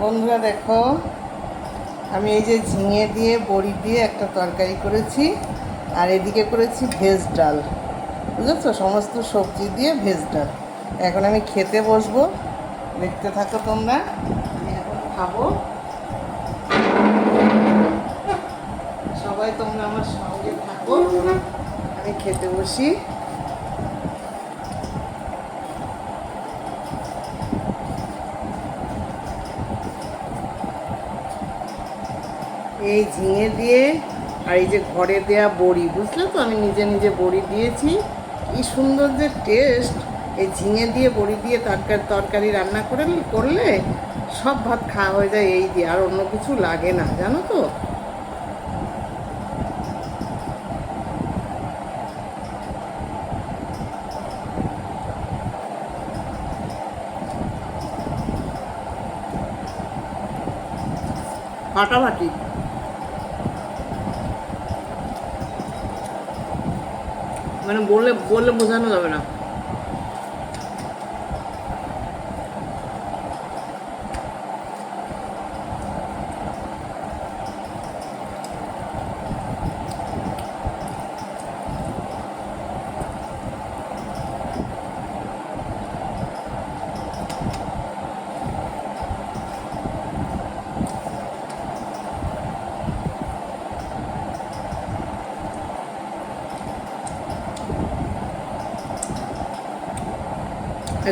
বন্ধুরা দেখো, আমি এই যে ঝিঙে দিয়ে, বড়ি দিয়ে একটা তরকারি করেছি, আর এদিকে করেছি ভেজ ডাল। বুঝেছ? সমস্ত সবজি দিয়ে ভেজ ডাল। এখন আমি খেতে বসবো। দেখতে থাকো তোমরা। আমি এখন খাব। সবাই তোমরা আমার সঙ্গে থাকো। আমি খেতে বসি। এই ঝিঙে দিয়ে আর এই যে ঘরে দেয়া বড়ি, বুঝলে তো? আমি নিজে নিজে বড়ি দিয়েছি। কি সুন্দর যে টেস্ট এই ঝিঙে দিয়ে বড়ি দিয়ে তরকারি তরকারি রান্না করে করলে সব ভাত খাওয়া হয়ে যায় এই দিয়ে, আর অন্য কিছু লাগে না, জানো তো? ফাটাফাটি মানে বললে বললে বোঝানো যাবে না।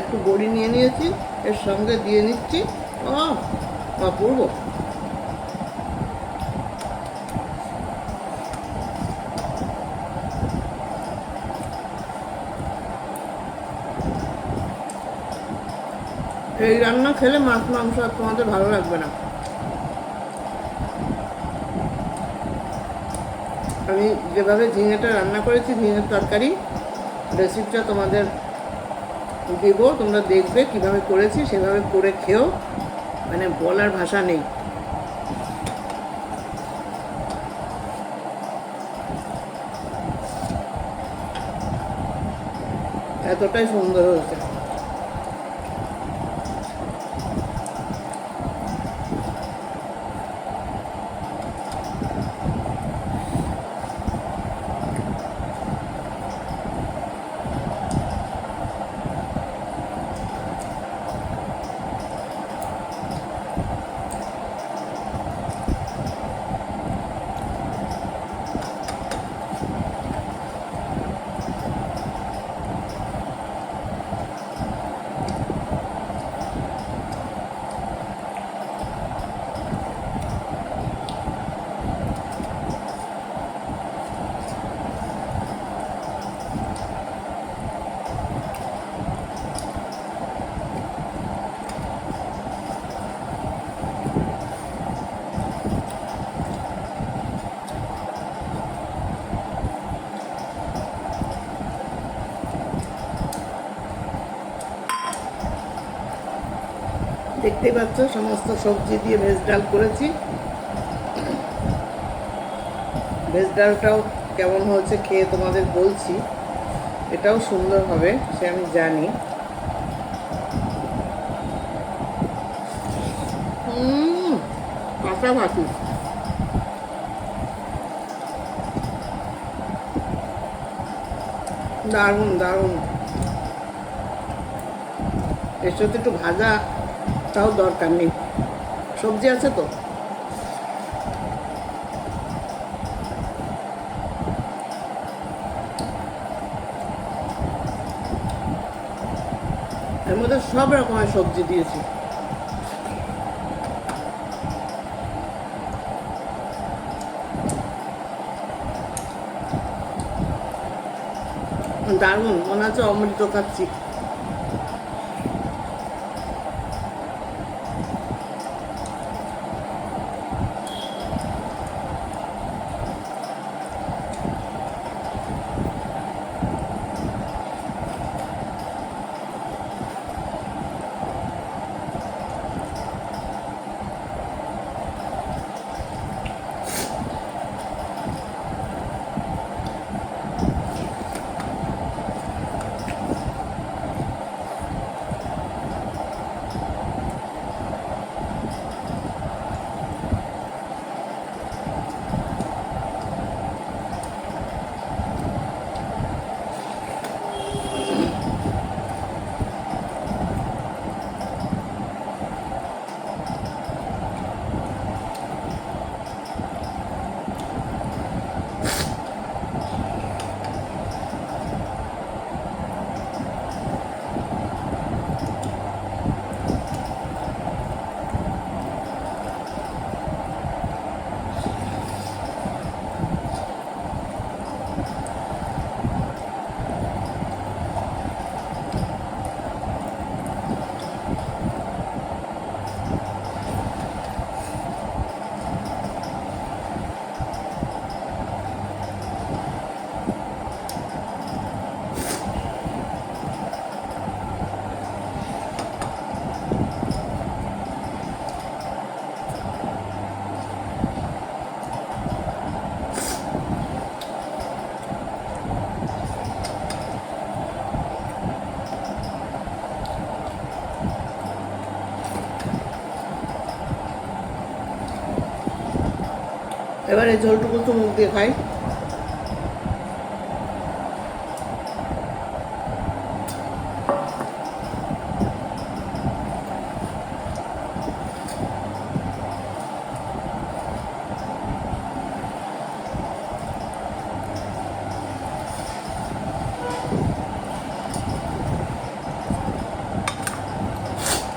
একটু বড়ি নিয়ে নিয়েছি, এর সঙ্গে দিয়ে নিচ্ছি। অপূর্ব এই রান্না খেলে মাছ, মাংস আর তোমাদের ভালো লাগবে না। আমি যেভাবে ঝিঙেটা রান্না করেছি, ঝিঙের তরকারি রেসিপিটা তোমাদের দেব, তোমরা দেখবে কীভাবে করেছি, সেভাবে করে খেও। মানে বলার ভাষা নেই। এতটাই সুন্দর হয়েছে। দেখতেই পাচ্ছ, সমস্ত সবজি দিয়ে ভেজ ডাল করেছি। ভেজ ডালটাও কেমন হয়েছে খেয়ে তোমাদের বলছি। এটাও সুন্দর হবে, সে আমি জানি। হুম পাশাপাশি দারুণ দারুণ। এর সাথে একটু ভাজা তাও দরকার নেই। সবজি আছে তো? এর মধ্যে সব রকমের সবজি দিয়েছি। দারুণ, মনে হচ্ছে অমৃত খাচ্ছি। এবার ঝোলটুকু তো মুখ দিয়ে খাই।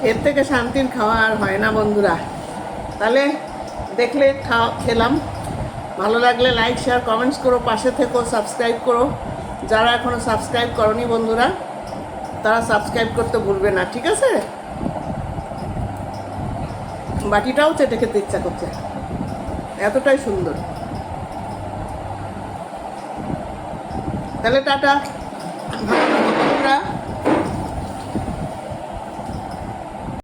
এর থেকে শান্তির খাওয়া আর হয় না বন্ধুরা। তাহলে দেখলে খাওয়া খেলাম। ভালো লাগলে লাইক শেয়ার কমেন্টস করো, পাশে থেকো সাবস্ক্রাইব করো। যারা এখনও সাবস্ক্রাইব করনি বন্ধুরা, তারা সাবস্ক্রাইব করতে ভুলবে না, ঠিক আছে? বাটিটাও চেটে খেতে ইচ্ছা করছে। এতটাই সুন্দর। তাহলে টাটা।